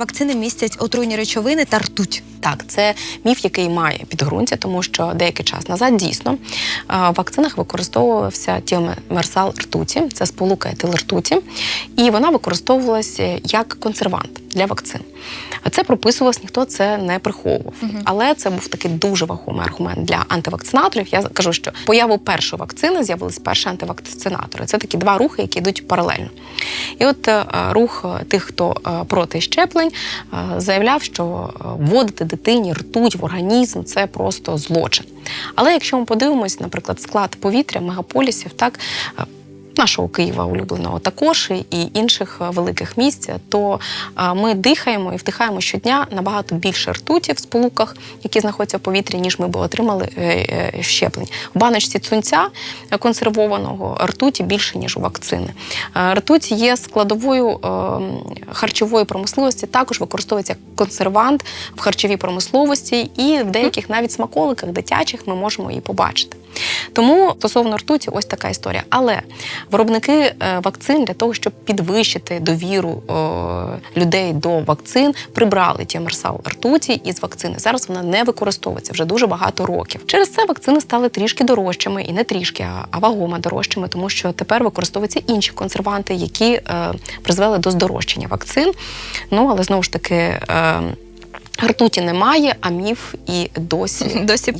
Вакцини містять отруйні речовини та ртуть. Так, це міф, який має підґрунтя, тому що деякий час назад дійсно в вакцинах використовувався тіомерсал ртуті, це сполука етилртуті, і вона використовувалася як консервант для вакцин. А це прописувалось, ніхто це не приховував. Але це був такий дуже вагомий аргумент для антивакцинаторів. Я кажу, що появу першої вакцини з'явились перші антивакцинатори. Це такі два рухи, які йдуть паралельно. І от е, рух е, тих, хто е, проти щеплень, е, заявляв, що вводити дитині ртуть в організм це просто злочин. Але якщо ми подивимось, наприклад, склад повітря мегаполісів, так. Нашого Києва улюбленого також і інших е, великих місць, то е, ми дихаємо і вдихаємо щодня набагато більше ртуті в сполуках, які знаходяться в повітрі, ніж ми б отримали е, щеплень. В баночці цунця консервованого ртуті більше ніж у вакцини. Ртуть є складовою харчової промисловості, також використовується як консервант в харчовій промисловості, і в деяких навіть смаколиках дитячих ми можемо її побачити. Тому стосовно ртуті, ось така історія. Але виробники е, вакцин для того, щоб підвищити довіру е, людей до вакцин, прибрали тіамерсал ртуті із вакцини. Зараз вона не використовується вже дуже багато років. Через це вакцини стали трішки дорожчими, і не трішки, а, а вагомо дорожчими, тому що тепер використовуються інші консерванти, які е, призвели до здорожчання вакцин. Ну але знову ж таки. Ртуті немає, а міф і досі Досі є.